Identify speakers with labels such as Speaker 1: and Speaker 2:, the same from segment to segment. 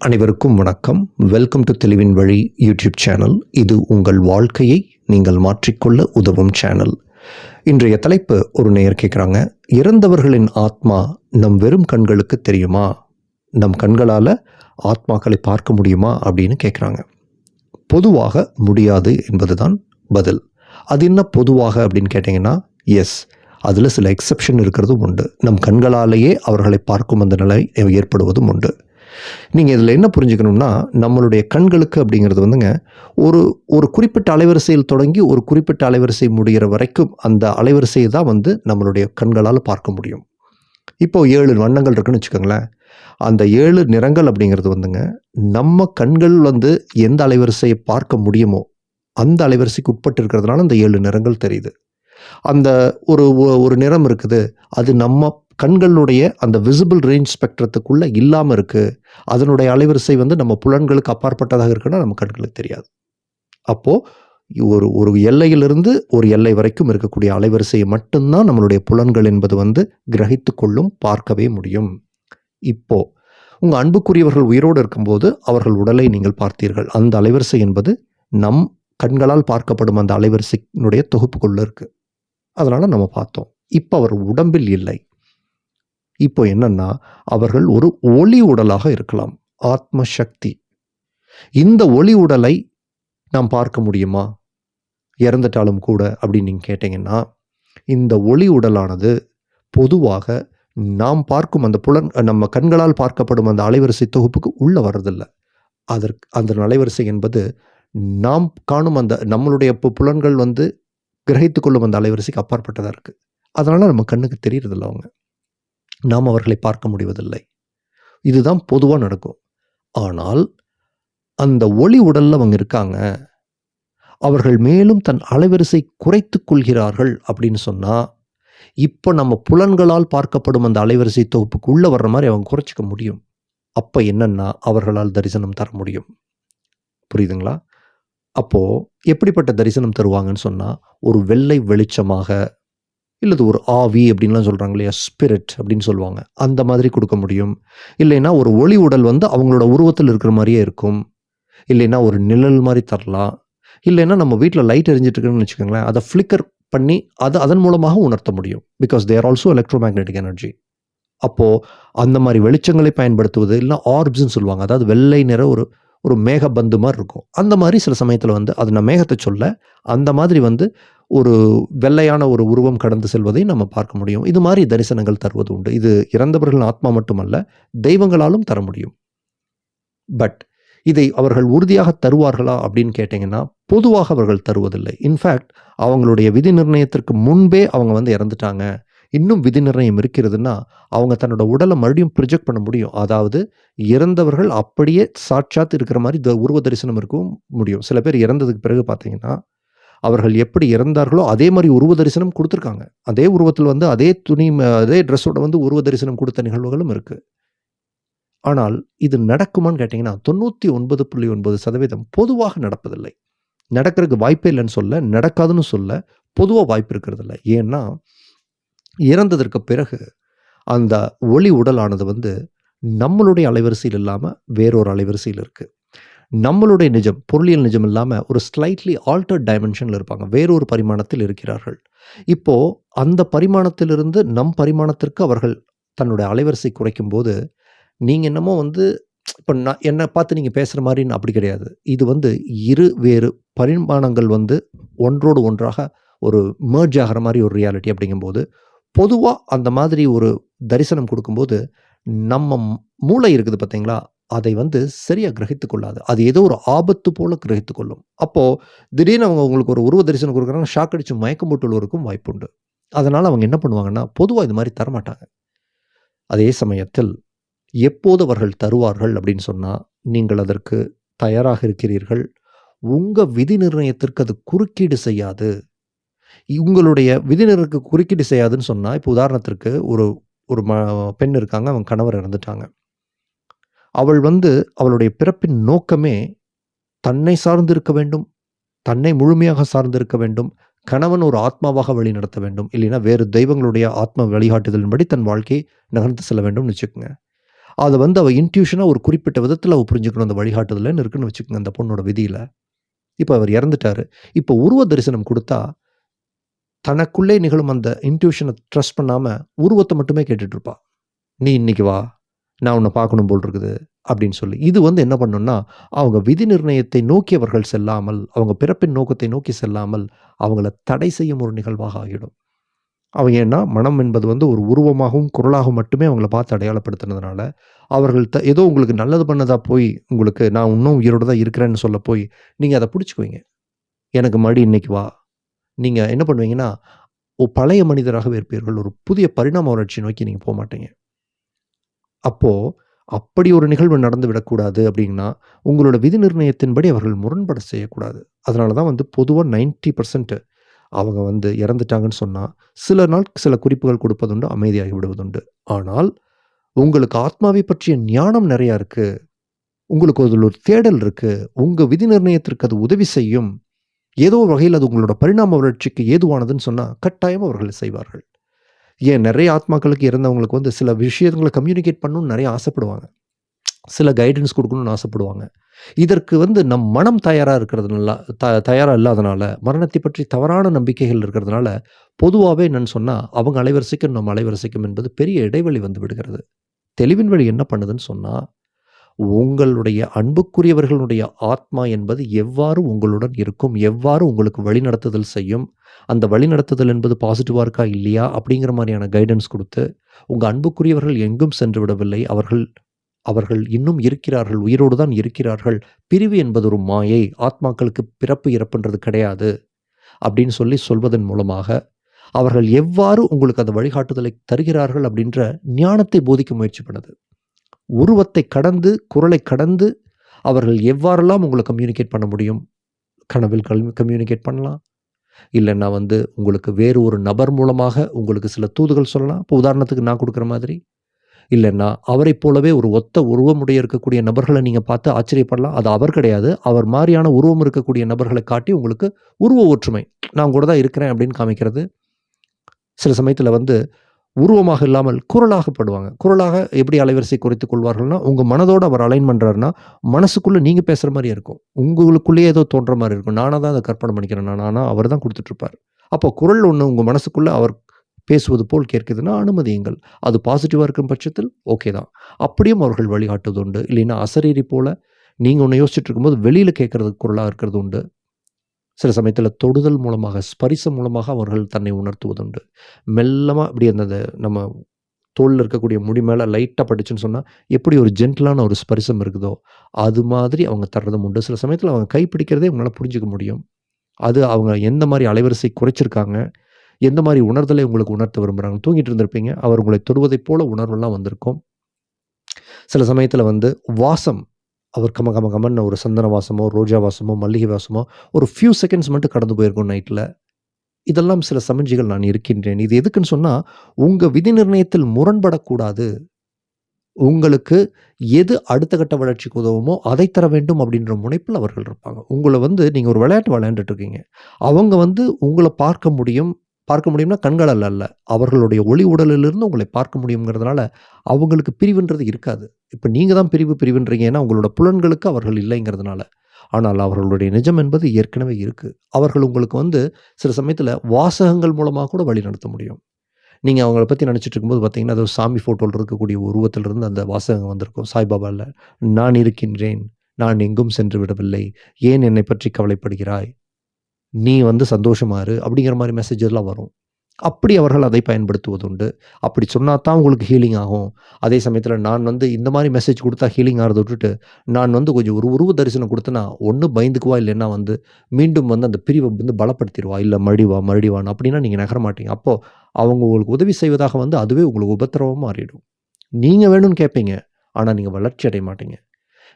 Speaker 1: அனைவருக்கும் வணக்கம். Welcome to தெளிவின் வழி யூடியூப் சேனல் இது உங்கள் வாழ்க்கையை நீங்கள் மாற்றிக்கொள்ள உதவும் சேனல் இன்றைய தலைப்பு ஒரு நேயர் கேட்குறாங்க இறந்தவர்களின் ஆத்மா நம் வெறும் கண்களுக்கு தெரியுமா? நம் கண்களால் ஆத்மாக்களை பார்க்க முடியுமா? அப்படின்னு கேட்குறாங்க பொதுவாக முடியாது என்பதுதான் பதில். அது என்ன பொதுவாக அப்படின்னு கேட்டிங்கன்னா எஸ் அதில் சில எக்ஸப்ஷன் இருக்கிறதும் உண்டு. நம் கண்களாலேயே அவர்களை பார்க்கும் அந்த நிலை ஏற்படுவதும் உண்டு. நீங்கள் இதில் என்ன புரிஞ்சுக்கணும்னா நம்மளுடைய கண்களுக்கு அப்படிங்கிறது வந்துங்க ஒரு ஒரு குறிப்பிட்ட அலைவரிசையில் தொடங்கி ஒரு குறிப்பிட்ட அலைவரிசை முடிகிற வரைக்கும் அந்த அலைவரிசையை தான் வந்து நம்மளுடைய கண்களால் பார்க்க முடியும். இப்போ ஏழு வண்ணங்கள் இருக்குன்னு வச்சுக்கோங்களேன். அந்த ஏழு நிறங்கள் அப்படிங்கிறது வந்துங்க நம்ம கண்கள் வந்து எந்த அலைவரிசையை பார்க்க முடியுமோ அந்த அலைவரிசைக்கு உட்பட்டு இருக்கிறதுனால அந்த ஏழு நிறங்கள் தெரியுது. அந்த ஒரு ஒரு நிறம் இருக்குது அது நம்ம கண்களுடைய அந்த விசிபிள் ரேஞ்ச் ஸ்பெக்ட்ரத்துக்குள்ளே இல்லாமல் இருக்குது அதனுடைய அலைவரிசை வந்து நம்ம புலன்களுக்கு அப்பாற்பட்டதாக இருக்குன்னா நம்ம கண்களுக்கு தெரியாது. அப்போது ஒரு ஒரு எல்லையிலிருந்து ஒரு எல்லை வரைக்கும் இருக்கக்கூடிய அலைவரிசையை மட்டும்தான் நம்மளுடைய புலன்கள் என்பது வந்து கிரகித்து கொள்ளும் பார்க்கவே முடியும். இப்போது உங்கள் அன்புக்குரியவர்கள் உயிரோடு இருக்கும்போது அவர்கள் உடலை நீங்கள் பார்த்தீர்கள். அந்த அலைவரிசை என்பது நம் கண்களால் பார்க்கப்படும் அந்த அலைவரிசையினுடைய தொகுப்புக்குள்ளே இருக்குது அதனால் நம்ம பார்த்தோம். இப்போ அவர் உடம்பில் இல்லை. இப்போ என்னன்னா அவர்கள் ஒரு ஒளி உடலாக இருக்கலாம் ஆத்ம சக்தி இந்த ஒளி உடலை நாம் பார்க்க முடியுமா? இறந்துட்டாலும் கூட அப்படின்னு நீங்கள் கேட்டிங்கன்னா இந்த ஒளி உடலானது பொதுவாக நாம் பார்க்கும் அந்த புலன் நம்ம கண்களால் பார்க்கப்படும் அந்த அலைவரிசை தொகுப்புக்கு உள்ளே வர்றதில்லை. அதற்கு அந்த அலைவரிசை என்பது நாம் காணும் அந்த நம்மளுடைய பு- புலன்கள் வந்து கிரகித்து கொள்ளும் அந்த அலைவரிசைக்கு அப்பாற்பட்டதாக இருக்குது அதனால் நம்ம கண்ணுக்கு தெரியறதில்ல அவங்க. நாம் அவர்களை பார்க்க முடிவதில்லை. இதுதான் பொதுவாக நடக்கும். ஆனால் அந்த ஒளி உடலில் அவங்க இருக்காங்க. அவர்கள் மேலும் தன் அலைவரிசை குறைத்து கொள்கிறார்கள் அப்படின்னு சொன்னால் இப்போ நம்ம புலன்களால் பார்க்கப்படும் அந்த அலைவரிசை தொகுப்புக்கு உள்ளே வர்ற மாதிரி அவங்க குறைச்சிக்க முடியும். அப்போ என்னன்னா அவர்களால் தரிசனம் தர முடியும். புரியுதுங்களா? அப்போது எப்படிப்பட்ட தரிசனம் தருவாங்கன்னு சொன்னால் ஒரு வெள்ளை வெளிச்சமாக இல்லது ஒரு ஆவி அப்படின்லாம் சொல்கிறாங்க இல்லையா? ஸ்பிரிட் அப்படின்னு சொல்லுவாங்க. அந்த மாதிரி கொடுக்க முடியும். இல்லைன்னா ஒரு ஒளி உடல் வந்து அவங்களோட உருவத்தில் இருக்கிற மாதிரியே இருக்கும். இல்லைன்னா ஒரு நிழல் மாதிரி தரலாம். இல்லைன்னா நம்ம வீட்டில் லைட் எரிஞ்சிட்ருக்குன்னு வச்சுக்கோங்களேன் அதை ஃப்ளிக்கர் பண்ணி அதை அதன் மூலமாக உணர்த்த முடியும். Because there also electromagnetic energy அப்போது அந்த மாதிரி வெளிச்சங்களை பயன்படுத்துவது இல்லை ஆர்ப்ஸ்ன்னு சொல்லுவாங்க. அதாவது வெள்ளை நிற ஒரு ஒரு மேகபந்து மாதிரி இருக்கும். அந்த மாதிரி சில சமயத்தில் வந்து அது நான் மேகத்தை சொல்ல அந்த மாதிரி வந்து ஒரு வெள்ளையான ஒரு உருவம் கடந்து செல்வதை நம்ம பார்க்க முடியும். இது மாதிரி தரிசனங்கள் தருவது உண்டு. இது இறந்தவர்கள் ஆத்மா மட்டுமல்ல தெய்வங்களாலும் தர முடியும். பட் இதை அவர்கள் உறுதியாக தருவார்களா அப்படின்னு கேட்டிங்கன்னா பொதுவாக அவர்கள் தருவதில்லை. இன்ஃபேக்ட் அவங்களுடைய விதி நிர்ணயத்திற்கு முன்பே அவங்க வந்து இறந்துட்டாங்க. இன்னும் விதி நிர்ணயம் இருக்கிறதுன்னா அவங்க தன்னோட உடலை மறுபடியும் ப்ரொஜெக்ட் பண்ண முடியும். அதாவது இறந்தவர்கள் அப்படியே சாட்சாத் இருக்கிற மாதிரி த- உருவ தரிசனம் இருக்கவும் முடியும். சில பேர் இறந்ததுக்கு பிறகு பார்த்தீங்கன்னா அவர்கள் எப்படி இறந்தார்களோ அதே மாதிரி உருவ தரிசனம் கொடுத்துருக்காங்க. அதே உருவத்தில் வந்து அதே துணி ம- அதே ட்ரெஸ்ஸோட வந்து உருவ தரிசனம் கொடுத்த நிகழ்வுகளும் இருக்குது ஆனால் இது நடக்குமான்னு கேட்டிங்கன்னா தொண்ணூற்றி ஒன்பது புள்ளி ஒன்பது சதவீதம் பொதுவாக நடப்பதில்லை. நடக்கிறதுக்கு வாய்ப்பே இல்லைன்னு சொல்ல நடக்காதுன்னு சொல்ல பொதுவாக வாய்ப்பு இருக்கிறது இல்லை ஏன்னா இறந்ததற்கு பிறகு அந்த ஒளி உடலானது வந்து நம்மளுடைய அலைவரிசையில் இல்லாமல் வேறொரு அலைவரிசையில் இருக்குது நம்மளுடைய நிஜம் பொருளியல் நிஜம் இல்லாமல் ஒரு ஸ்லைட்லி ஆல்டர்ட் டைமென்ஷனில் இருப்பாங்க. வேறொரு பரிமாணத்தில் இருக்கிறார்கள். இப்போ அந்த பரிமாணத்திலிருந்து நம் பரிமாணத்திற்கு அவர்கள் தன்னுடைய அலைவரிசை குறைக்கும் போது நீங்கள் என்னமோ வந்து இப்போ நான் என்னை பார்த்து நீங்கள் பேசுகிற மாதிரின்னு அப்படி கிடையாது. இது வந்து இரு வேறு பரிமாணங்கள் வந்து ஒன்றோடு ஒன்றாக ஒரு merge ஆகிற மாதிரி ஒரு ரியாலிட்டி அப்படிங்கும்போது பொதுவாக அந்த மாதிரி ஒரு தரிசனம் கொடுக்கும்போது நம்ம மூளை இருக்குது பார்த்தீங்களா அதை வந்து சரியாக கிரகித்து கொள்ளாது. அது ஏதோ ஒரு ஆபத்து போல கிரகித்து கொள்ளும். அப்போது திடீர்னு அவங்க உங்களுக்கு ஒரு உருவ தரிசனம் கொடுக்குறாங்க ஷாக் அடிச்சு மயக்கம் போட்டுள்ளவருக்கும் வாய்ப்புண்டு. அதனால் அவங்க என்ன பண்ணுவாங்கன்னா பொதுவாக இது மாதிரி தரமாட்டாங்க. அதே சமயத்தில் எப்போது அவர்கள் தருவார்கள் அப்படின்னு சொன்னால் நீங்கள் அதற்கு தயாராக இருக்கிறீர்கள். உங்கள் விதி நிர்ணயத்திற்கு அது குறுக்கீடு செய்யாது. உங்களுடைய விதி நிர்ணயத்துக்கு குறுக்கீடு செய்யாதுன்னு சொன்னால் இப்போ உதாரணத்திற்கு ஒரு ஒரு ம பெண் இருக்காங்க அவங்க கணவர் இறந்துட்டாங்க. அவள் வந்து அவளுடைய பிறப்பின் நோக்கமே தன்னை சார்ந்து இருக்க வேண்டும் தன்னை முழுமையாக சார்ந்து இருக்க வேண்டும் கணவன் ஒரு ஆத்மாவாக வழி நடத்த வேண்டும் இல்லைன்னா வேறு தெய்வங்களுடைய ஆத்ம வழிகாட்டுதலின்படி தன் வாழ்க்கையை நகர்ந்து செல்ல வேண்டும்னு வச்சுக்கோங்க. அதை வந்து அவள் இன்ட்யூஷனாக ஒரு குறிப்பிட்ட விதத்தில் அவள் புரிஞ்சுக்கணும் அந்த வழிகாட்டுதலன்னு இருக்குன்னு வச்சுக்கோங்க அந்த பொண்ணோட விதியில். இப்போ அவர் இறந்துட்டாரு. இப்போ உருவ தரிசனம் கொடுத்தா தனக்குள்ளே நிகழும் அந்த இன்ட்யூஷனை ட்ரஸ்ட் பண்ணாமல் உருவத்தை மட்டுமே கேட்டுட்ருப்பா நீ இன்னைக்கு வா நான் உன்னை பார்க்கணும் போல் இருக்குது அப்படின்னு சொல்லி. இது வந்து என்ன பண்ணுன்னா அவங்க விதி நிர்ணயத்தை நோக்கியவர்கள் செல்லாமல் அவங்க பிறப்பின் நோக்கத்தை நோக்கி செல்லாமல் அவங்கள தடை செய்யும் ஒரு நிகழ்வாக ஆகிடும். அவங்க ஏன்னா மனம் என்பது வந்து ஒரு உருவமாகவும் குரலாகவும் மட்டுமே அவங்கள பார்த்து அடையாளப்படுத்துனதுனால அவர்கள் த ஏதோ உங்களுக்கு நல்லது பண்ணதாக போய் உங்களுக்கு நான் இன்னும் உயிரோடு தான் இருக்கிறேன்னு சொல்ல போய் நீங்கள் அதை பிடிச்சிக்குவீங்க. எனக்கு மடி இன்னைக்கு வா. நீங்கள் என்ன பண்ணுவீங்கன்னா ஒரு பழைய மனிதராகவே இருப்பீர்கள். ஒரு புதிய பரிணாம வளர்ச்சி நோக்கி நீங்கள் போக மாட்டீங்க அப்போது அப்படி ஒரு நிகழ்வு நடந்து விடக்கூடாது அப்படின்னா உங்களோட விதி நிர்ணயத்தின்படி அவர்கள் முரண்பட செய்யக்கூடாது. அதனால தான் வந்து பொதுவாக நைன்ட்டி பர்சன்ட் அவங்க வந்து இறந்துட்டாங்கன்னு சொன்னால் சில நாள் சில குறிப்புகள் கொடுப்பதுண்டு அமைதியாகி விடுவதுண்டு. ஆனால் உங்களுக்கு ஆத்மாவை பற்றிய ஞானம் நிறையா இருக்குது உங்களுக்கு அதில் ஒரு தேடல் இருக்குது உங்கள் விதி நிர்ணயத்திற்கு அது உதவி செய்யும். ஏதோ வகையில் அது உங்களோட பரிணாம வளர்ச்சிக்கு ஏதுவானதுன்னு சொன்னால் கட்டாயம் அவர்கள் செய்வார்கள். ஏன் நிறைய ஆத்மாக்களுக்கு இறந்தவங்களுக்கு வந்து சில விஷயங்களை கம்யூனிகேட் பண்ணணும்னு நிறைய ஆசைப்படுவாங்க. சில கைடன்ஸ் கொடுக்கணும்னு ஆசைப்படுவாங்க. இதற்கு வந்து நம் மனம் தயாராக இருக்கிறதுனால த தயாராக இல்லாதனால மரணத்தை பற்றி தவறான நம்பிக்கைகள் இருக்கிறதுனால பொதுவாகவே என்னன்னு சொன்னால் அவங்க அலைவரிசைக்கும் நம்ம அலைவரிசைக்கும் என்பது பெரிய இடைவெளி வந்து விடுகிறது. தெளிவின் வழி என்ன பண்ணுதுன்னு சொன்னால் உங்களுடைய அன்புக்குரியவர்களுடைய ஆத்மா என்பது எவ்வாறு உங்களுடன் இருக்கும் எவ்வாறு உங்களுக்கு வழிநடத்துதல் செய்யும் அந்த வழிநடத்துதல் என்பது பாசிட்டிவாக இருக்கா இல்லையா அப்படிங்கிற மாதிரியான கைடன்ஸ் கொடுத்து உங்கள் அன்புக்குரியவர்கள் எங்கும் சென்று விடவில்லை அவர்கள் அவர்கள் இன்னும் இருக்கிறார்கள் உயிரோடு தான் இருக்கிறார்கள் பிரிவு என்பது ஒரு மாயை ஆத்மாக்களுக்கு பிறப்பு இறப்புன்றது கிடையாது அப்படின்னு சொல்லி சொல்வதன் மூலமாக அவர்கள் எவ்வாறு உங்களுக்கு அந்த வழிகாட்டுதலை தருகிறார்கள் அப்படின்ற ஞானத்தை போதிக்க முயற்சி பண்ணுது. உருவத்தை கடந்து குரலை கடந்து அவர்கள் எவ்வாறெல்லாம் உங்களை கம்யூனிகேட் பண்ண முடியும்? கனவில் கம்யூனிகேட் பண்ணலாம். இல்லைன்னா வந்து உங்களுக்கு வேறு ஒரு நபர் மூலமாக உங்களுக்கு சில தூதுகள் சொல்லலாம். இப்போ உதாரணத்துக்கு நான் கொடுக்குற மாதிரி. இல்லைன்னா அவரைப் போலவே ஒரு ஒத்த உருவமுடைய இருக்கக்கூடிய நபர்களை நீங்கள் பார்த்து ஆச்சரியப்படலாம். அது அவர் கிடையாது. அவர் மாதிரியான உருவம் இருக்கக்கூடிய நபர்களை காட்டி உங்களுக்கு உருவ ஒற்றுமை. நான் கூட தான் இருக்கிறேன் அப்படின்னு காமிக்கிறது. சில சமயத்தில் வந்து உருவமாக இல்லாமல் குரலாகப்படுவாங்க குரலாக எப்படி அலைவரிசை குறைத்து கொள்வார்கள்னா உங்கள் மனதோடு அவர் அலைன் பண்ணுறாருன்னா மனசுக்குள்ளே நீங்கள் பேசுகிற மாதிரி இருக்கும். உங்களுக்குள்ளேயே ஏதோ தோன்ற மாதிரி இருக்கும். நானாக தான் அதை கற்பனை பண்ணிக்கிறேன். நான் ஆனால் அவர் தான் கொடுத்துட்ருப்பார். அப்போ குரல் ஒன்று உங்கள் மனசுக்குள்ளே அவர் பேசுவது போல் கேட்குதுன்னா அனுமதியுங்கள். அது பாசிட்டிவாக இருக்கும் பட்சத்தில் ஓகே தான். அப்படியும் அவர்கள் வழிகாட்டுவது உண்டு. இல்லைன்னா அசரீரி போல் நீங்கள் ஒன்று யோசிச்சுட்டு இருக்கும்போது வெளியில் கேட்குறது குரலாக இருக்கிறது உண்டு. சில சமயத்தில் தொடுதல் மூலமாக ஸ்பரிசம் மூலமாக அவர்கள் தன்னை உணர்த்துவதுண்டு. மெல்லமாக அப்படி அந்த நம்ம தோளில் இருக்கக்கூடிய முடி மேலே லைட்டாக பட்டுச்சுன்னு சொன்னால் எப்படி ஒரு ஜென்டிலான ஒரு ஸ்பரிசம் இருக்குதோ அது மாதிரி அவங்க தர்றதும் உண்டு. சில சமயத்தில் அவங்க கைப்பிடிக்கிறதே உங்களால் புரிஞ்சிக்க முடியும். அது அவங்க எந்த மாதிரி அலைவரிசை குறைச்சிருக்காங்க எந்த மாதிரி உணர்தலை உங்களுக்கு உணர்த்த விரும்புகிறாங்க தூங்கிட்டு இருந்திருப்பீங்க அவர் உங்களை தொடுவதைப் போல உணர்வெல்லாம் வந்திருக்கும். சில சமயத்தில் வந்து வாசம் அவர் கம கம கமன்னு ஒரு சந்தன வாசமோ ரோஜா வாசமோ மல்லிகை வாசமோ ஒரு ஃபியூ செகண்ட்ஸ் மட்டும் கடந்து போயிருக்கும் நைட்டில் இதெல்லாம் சில சமஞ்சிகள் நான் இருக்கின்றேன். இது எதுக்குன்னு சொன்னால் உங்கள் விதி நிர்ணயத்தில் முரண்படக்கூடாது. உங்களுக்கு எது அடுத்த கட்ட வளர்ச்சிக்கு உதவுமோ அதை தர வேண்டும் அப்படின்ற முனைப்பில் அவர்கள் இருப்பாங்க. உங்களை வந்து நீங்கள் ஒரு விளையாட்டு விளையாண்டுட்டு இருக்கீங்க. அவங்க வந்து உங்களை பார்க்க முடியும் பார்க்க முடியும்னா கண்களால் அல்ல அவர்களுடைய ஒளி உடலிலிருந்து உங்களை பார்க்க முடியுங்கிறதுனால அவங்களுக்கு பிரிவுன்றது இருக்காது. இப்போ நீங்கள் தான் பிரிவு பிரிவுன்றீங்க ஏன்னா உங்களோட புலன்களுக்கு அவர்கள் இல்லைங்கிறதுனால. ஆனால் அவர்களுடைய நிஜம் என்பது ஏற்கனவே இருக்குது அவர்கள் உங்களுக்கு வந்து சில சமயத்தில் வாசகங்கள் மூலமாக கூட வழி நடத்த முடியும். நீங்கள் அவங்கள பற்றி நினச்சிட்டு இருக்கும்போது பார்த்தீங்கன்னா அது ஒரு சாமி ஃபோட்டோவில் இருக்கக்கூடிய உருவத்திலிருந்து அந்த வாசகம் வந்திருக்கும். சாய்பாபாவில் நான் இருக்கின்றேன் நான் எங்கும் சென்று விடவில்லை. ஏன் என்னை பற்றி கவலைப்படுகிறாய்? நீ வந்து சந்தோஷமாரு அப்படிங்கிற மாதிரி மெசேஜெல்லாம் வரும். அப்படி அவர்கள் அதை பயன்படுத்துவதுண்டு. அப்படி சொன்னால் தான் உங்களுக்கு ஹீலிங் ஆகும். அதே சமயத்தில் நான் வந்து இந்த மாதிரி மெசேஜ் கொடுத்தா ஹீலிங் ஆகிறத விட்டுட்டு நான் வந்து கொஞ்சம் ஒரு உருவ தரிசனம் கொடுத்தனா ஒன்று பயந்துக்குவா இல்லைன்னா வந்து மீண்டும் வந்து அந்த பிரிவை வந்து பலப்படுத்திடுவா. இல்லை மறுடிவா மறுடிவான்னு அப்படின்னா நீங்கள் நகர மாட்டீங்க. அப்போது அவங்க உங்களுக்கு உதவி செய்வதாக வந்து அதுவே உங்களுக்கு உபத்திரவமாக மாறிடும். நீங்கள் வேணும்னு கேட்பீங்க ஆனால் நீங்கள் வளர்ச்சி அடைய மாட்டீங்க.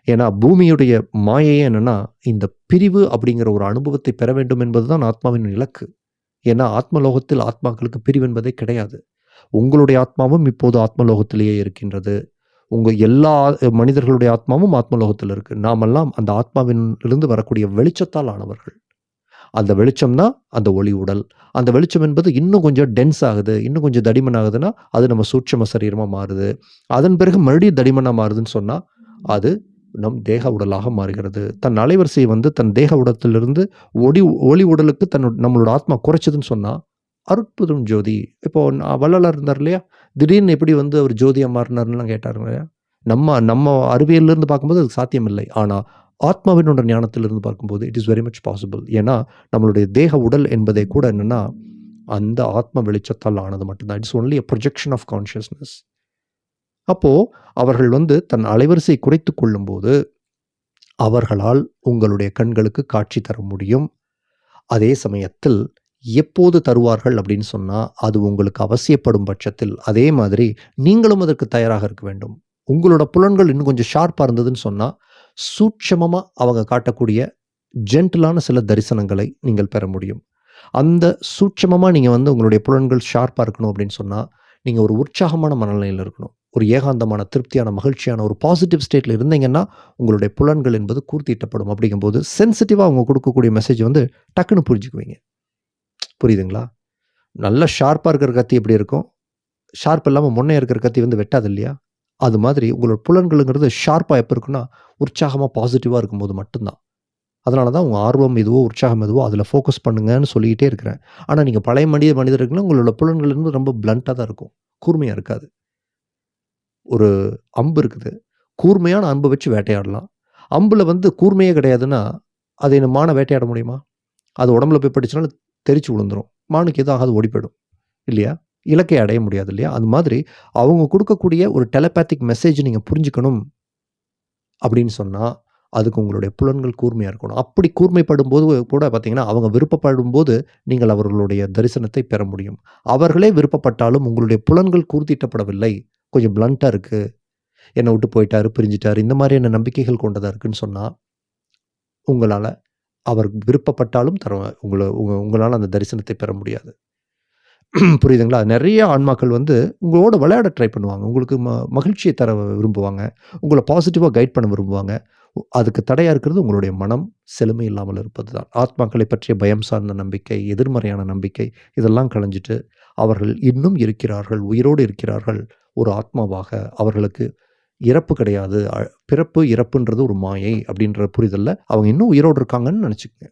Speaker 1: ஏன்னா பூமியுடைய மாயையே என்னென்னா இந்த பிரிவு அப்படிங்கிற ஒரு அனுபவத்தை பெற வேண்டும் என்பதுதான் ஆத்மாவின் இலக்கு. ஏன்னா ஆத்மலோகத்தில் ஆத்மாக்களுக்கு பிரிவு என்பதே கிடையாது. உங்களுடைய ஆத்மாவும் இப்போது ஆத்மலோகத்திலேயே இருக்கின்றது. உங்கள் எல்லா மனிதர்களுடைய ஆத்மாவும் ஆத்மலோகத்தில் இருக்குது நாமெல்லாம் அந்த ஆத்மாவிலிருந்து வரக்கூடிய வெளிச்சத்தால் ஆனவர்கள். அந்த வெளிச்சம் தான் அந்த ஒளி உடல். அந்த வெளிச்சம் என்பது இன்னும் கொஞ்சம் டென்ஸ் ஆகுது. இன்னும் கொஞ்சம் தடிமன் ஆகுதுன்னா அது நம்ம சூட்சம சரீரமாக மாறுது. அதன் பிறகு மறுபடியும் தடிமனாக மாறுதுன்னு சொன்னால் அது நம் தேக உடலாக மாறுகிறது. தன் அலைவரிசையை வந்து தன் தேக உடத்திலிருந்து ஒளி ஒளி உடலுக்கு தன் நம்மளோட ஆத்மா குறைச்சதுன்னு சொன்னால் அற்புதம் ஜோதி. இப்போ நான் வள்ளலார் இருந்தார் இல்லையா? திடீர்னு எப்படி வந்து அவர் ஜோதியாக மாறினார்லாம் கேட்டார் இல்லையா? நம்ம நம்ம அறிவியலிருந்து பார்க்கும்போது அது சாத்தியம் இல்லை ஆனால் ஆத்மாவினோட ஞானத்திலிருந்து பார்க்கும்போது it is very much possible ஏன்னா நம்மளுடைய தேக உடல் என்பதை கூட என்னென்னா அந்த ஆத்ம வெளிச்சத்தால் ஆனது மட்டும்தான். It's only a projection of consciousness அப்போது அவர்கள் வந்து தன் அலைவரிசை குறைத்து கொள்ளும்போது அவர்களால் உங்களுடைய கண்களுக்கு காட்சி தர முடியும். அதே சமயத்தில் எப்போது தருவார்கள் அப்படின்னு சொன்னால் அது உங்களுக்கு அவசியப்படும் பட்சத்தில் அதே மாதிரி நீங்களும் அதற்கு தயாராக இருக்க வேண்டும். உங்களோட புலன்கள் இன்னும் கொஞ்சம் ஷார்ப்பாக இருந்ததுன்னு சொன்னால் சூட்சமமாக அவங்க காட்டக்கூடிய ஜென்டிலான சில தரிசனங்களை நீங்கள் பெற முடியும். அந்த சூட்சமமாக நீங்கள் வந்து உங்களுடைய புலன்கள் ஷார்ப்பாக இருக்கணும் அப்படின்னு சொன்னால் நீங்கள் ஒரு உற்சாகமான மனநிலையில் இருக்கணும். ஒரு ஏகாந்தமான திருப்தியான மகிழ்ச்சியான ஒரு பாசிட்டிவ் ஸ்டேட்டில் இருந்தீங்கன்னா உங்களுடைய புலன்கள் என்பது கூர்த்திட்டப்படும். அப்படிங்கும்போது சென்சிட்டிவாக அவங்க கொடுக்கக்கூடிய மெசேஜ் வந்து டக்குன்னு புரிஞ்சுக்குவீங்க. புரியுதுங்களா? நல்ல ஷார்ப்பாக இருக்கிற கத்தி எப்படி இருக்கும்? ஷார்ப் இல்லாமல் முன்னே இருக்கிற கத்தி வந்து வெட்டாது இல்லையா? அது மாதிரி உங்களோட புலன்களுங்கிறது ஷார்ப்பாக எப்போ இருக்குன்னா உற்சாகமாக பாசிட்டிவாக இருக்கும்போது மட்டும்தான். அதனால தான் உங்கள் ஆர்வம் எதுவோ உற்சாகம் எதுவோ அதில் ஃபோக்கஸ் பண்ணுங்கன்னு சொல்லிக்கிட்டே இருக்கிறேன். ஆனால் நீங்கள் பழைய மனித மனிதர்கள்னா உங்களோட புலன்கள் இருந்து ரொம்ப பிளண்ட்டாக தான் இருக்கும். கூர்மையாக இருக்காது. ஒரு அம்பு இருக்குது. கூர்மையான அம்பு வச்சு வேட்டையாடலாம். அம்பில் வந்து கூர்மையே கிடையாதுன்னா அதை இந்த மானை வேட்டையாட முடியுமா? அது உடம்புல போய் படிச்சுனாலும் தெரிச்சு விழுந்துரும் மானுக்கு எதுவும் ஆகாது ஓடி போயிடும் இல்லையா? இலக்கை அடைய முடியாது இல்லையா? அது மாதிரி அவங்க கொடுக்கக்கூடிய ஒரு டெலபேத்திக் மெசேஜ் நீங்கள் புரிஞ்சுக்கணும் அப்படின்னு சொன்னால் அதுக்கு உங்களுடைய புலன்கள் கூர்மையாக இருக்கணும். அப்படி கூர்மைப்படும் போது கூட பார்த்தீங்கன்னா அவங்க விருப்பப்படும் போது நீங்கள் அவர்களுடைய தரிசனத்தை பெற முடியும். அவர்களே விருப்பப்பட்டாலும் உங்களுடைய புலன்கள் கூர்த்திட்டப்படவில்லை. கொஞ்சம் பிளண்ட்டாக இருக்குது என்னை விட்டு போயிட்டாரு பிரிஞ்சிட்டாரு. இந்த மாதிரியான நம்பிக்கைகள் கொண்டதாக இருக்குன்னு சொன்னால் உங்களால் அவர் விருப்பப்பட்டாலும் தர உங்களை உங்க உங்களால் அந்த தரிசனத்தை பெற முடியாது. புரியுதுங்களா? நிறைய ஆன்மாக்கள் வந்து உங்களோட விளையாட ட்ரை பண்ணுவாங்க. உங்களுக்கு ம மகிழ்ச்சியை தர விரும்புவாங்க. உங்களை பாசிட்டிவாக கைட் பண்ண விரும்புவாங்க. அதுக்கு தடையாக இருக்கிறது உங்களுடைய மனம் செழுமை இல்லாமல் இருப்பது தான் ஆத்மாக்களை பற்றிய பயம் சார்ந்த நம்பிக்கை எதிர்மறையான நம்பிக்கை இதெல்லாம் களைஞ்சிட்டு அவர்கள் இன்னும் இருக்கிறார்கள் உயிரோடு இருக்கிறார்கள். ஒரு ஆத்மாவாக அவர்களுக்கு இறப்பு கிடையாது. பிறப்பு இறப்புன்றது ஒரு மாயை அப்படின்ற புரிதலில். அவங்க இன்னும் உயிரோடு இருக்காங்கன்னு நினச்சிக்கங்க.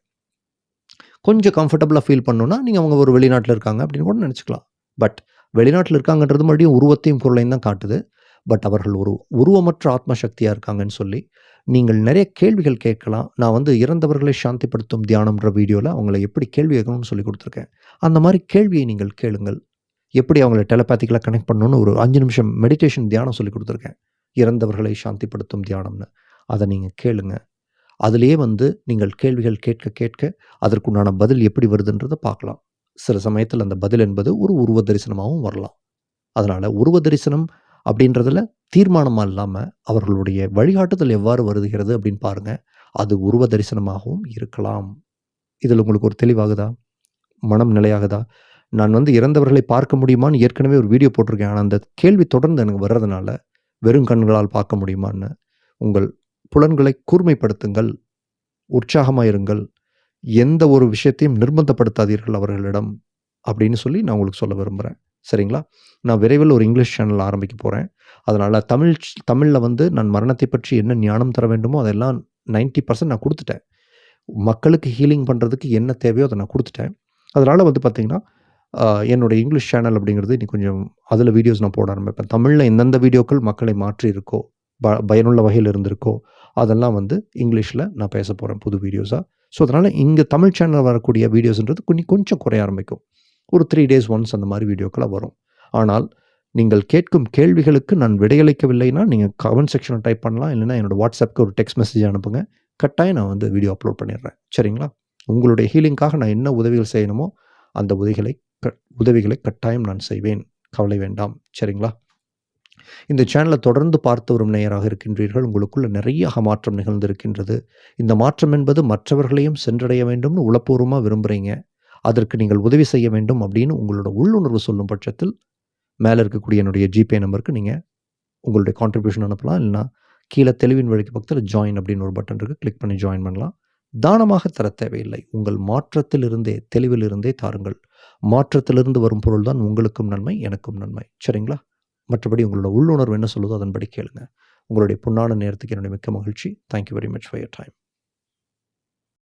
Speaker 1: கொஞ்சம் கம்ஃபர்டபுளாக ஃபீல் பண்ணோன்னா நீங்கள் அவங்க ஒரு வெளிநாட்டில் இருக்காங்க அப்படின்னு கூட நினச்சிக்கலாம். பட் வெளிநாட்டில் இருக்காங்கன்றது மறுபடியும் உருவத்தையும் பொருளையும் தான் காட்டுது. பட் அவர்கள் ஒரு உருவமற்ற ஆத்ம சக்தியாக இருக்காங்கன்னு சொல்லி நீங்கள் நிறைய கேள்விகள் கேட்கலாம். நான் வந்து இறந்தவர்களை சாந்திப்படுத்தும் தியானம்ன்ற வீடியோவில் அவங்கள எப்படி கேள்வி கேட்கணும்னு சொல்லி கொடுத்துருக்கேன். அந்த மாதிரி கேள்வியை நீங்கள் கேளுங்கள். எப்படி அவங்கள டெலபேத்திக்கலாக கனெக்ட் பண்ணணும்னு ஒரு அஞ்சு நிமிஷம் மெடிடேஷன் தியானம் சொல்லி கொடுத்துருக்கேன். இறந்தவர்களை சாந்திப்படுத்தும் தியானம்னு. அதை நீங்கள் கேளுங்க. அதிலேயே வந்து நீங்கள் கேள்விகள் கேட்க கேட்க அதற்குண்டான பதில் எப்படி வருதுன்றதை பார்க்கலாம். சில சமயத்தில் அந்த பதில் என்பது ஒரு உருவ தரிசனமாகவும் வரலாம். அதனால் உருவ தரிசனம் அப்படின்றதுல தீர்மானமாக இல்லாமல் அவர்களுடைய வழிகாட்டுதல் எவ்வாறு வருகிறது அப்படின்னு பாருங்கள் அது உருவ தரிசனமாகவும் இருக்கலாம். இதில் உங்களுக்கு ஒரு தெளிவாகுதா? மனம் நிலையாகுதா? நான் வந்து இறந்தவர்களை பார்க்க முடியுமான்னு ஏற்கனவே ஒரு வீடியோ போட்டிருக்கேன். ஆனால் அந்த கேள்வி தொடர்ந்து எனக்கு வர்றதுனால வெறும் கண்களால் பார்க்க முடியுமான்னு. உங்கள் புலன்களை கூர்மைப்படுத்துங்கள். உற்சாகமாக இருங்கள் எந்த ஒரு விஷயத்தையும் நிர்பந்தப்படுத்தாதீர்கள் அவர்களிடம் அப்படின்னு சொல்லி நான் உங்களுக்கு சொல்ல விரும்புகிறேன் சரிங்களா? நான் விரைவில் ஒரு இங்கிலீஷ் சேனல் ஆரம்பிக்க போகிறேன் அதனால் தமிழ் தமிழில் வந்து நான் மரணத்தை பற்றி என்ன ஞானம் தர வேண்டுமோ அதெல்லாம் 90% பர்சன்ட் நான் கொடுத்துட்டேன். மக்களுக்கு ஹீலிங் பண்ணுறதுக்கு என்ன தேவையோ அதை நான் கொடுத்துட்டேன். அதனால் வந்து பார்த்திங்கன்னா என்னோடய இங்கிலீஷ் சேனல் அப்படிங்கிறது இன்னைக்கு கொஞ்சம் அதில் வீடியோஸ் நான் போட ஆரம்பிப்பேன். தமிழில் எந்தெந்த வீடியோக்கள் மக்களை மாற்றி இருக்கோ ப பயனுள்ள வகையில் இருந்திருக்கோ அதெல்லாம் வந்து இங்கிலீஷில் நான் பேச போகிறேன் புது வீடியோஸாக ஸோ அதனால் இங்கே தமிழ் சேனலில் வரக்கூடிய வீடியோஸ்ன்றது கொஞ்சம் கொஞ்சம் குறைய ஆரம்பிக்கும். ஒரு த்ரீ டேஸ் ஒன்ஸ் அந்த மாதிரி வீடியோக்கெல்லாம் வரும். ஆனால் நீங்கள் கேட்கும் கேள்விகளுக்கு நான் விடையளிக்கவில்லைன்னா நீங்கள் கமெண்ட் செக்ஷனில் டைப் பண்ணலாம். இல்லைன்னா என்னோடய வாட்ஸ்அப்புக்கு ஒரு டெக்ஸ்ட் மெசேஜ் அனுப்புங்க. கட்டாயம் நான் வந்து வீடியோ அப்லோட் பண்ணிடுறேன். சரிங்களா? உங்களுடைய ஹீலிங்காக நான் என்ன உதவிகள் செய்யணுமோ அந்த உதவிகளை க- உதவிகளை கட்டாயம் நான் செய்வேன். கவலை வேண்டாம். சரிங்களா? இந்த சேனலை தொடர்ந்து பார்த்து வரும் நேயராக இருக்கின்றீர்கள். உங்களுக்குள்ள நிறைய மாற்றம் நிகழ்ந்திருக்கின்றது. இந்த மாற்றம் என்பது மற்றவர்களையும் சென்றடைய வேண்டும்னு உளப்பூர்வமாக விரும்புகிறீங்க அதற்கு நீங்கள் உதவி செய்ய வேண்டும் அப்படின்னு உங்களோட உள்ளுணர்வு சொல்லும் பட்சத்தில் மேலே இருக்கக்கூடிய என்னுடைய ஜிபே நம்பருக்கு நீங்கள் உங்களுடைய கான்ட்ரிபியூஷன் அனுப்பலாம். இல்லைனா கீழே தெளிவின் வழிக்கு பக்கத்தில் ஜாயின் அப்படின்னு ஒரு பட்டன் இருக்குது கிளிக் பண்ணி ஜாயின் பண்ணலாம். தானமாக தர தேவையில்லை. உங்கள் மாற்றத்திலிருந்தே தெளிவிலிருந்தே தாருங்கள். மாற்றத்திலிருந்து வரும் பொருள் தான் உங்களுக்கும் நன்மை எனக்கும் நன்மை. சரிங்களா? மற்றபடி உங்களோட உள்ளுணர்வு என்ன சொல்லுதோ அதன்படி கேளுங்க. உங்களுடைய பொன்னான நேரத்துக்கு என்னுடைய மிக்க மகிழ்ச்சி. Thank you very much for your time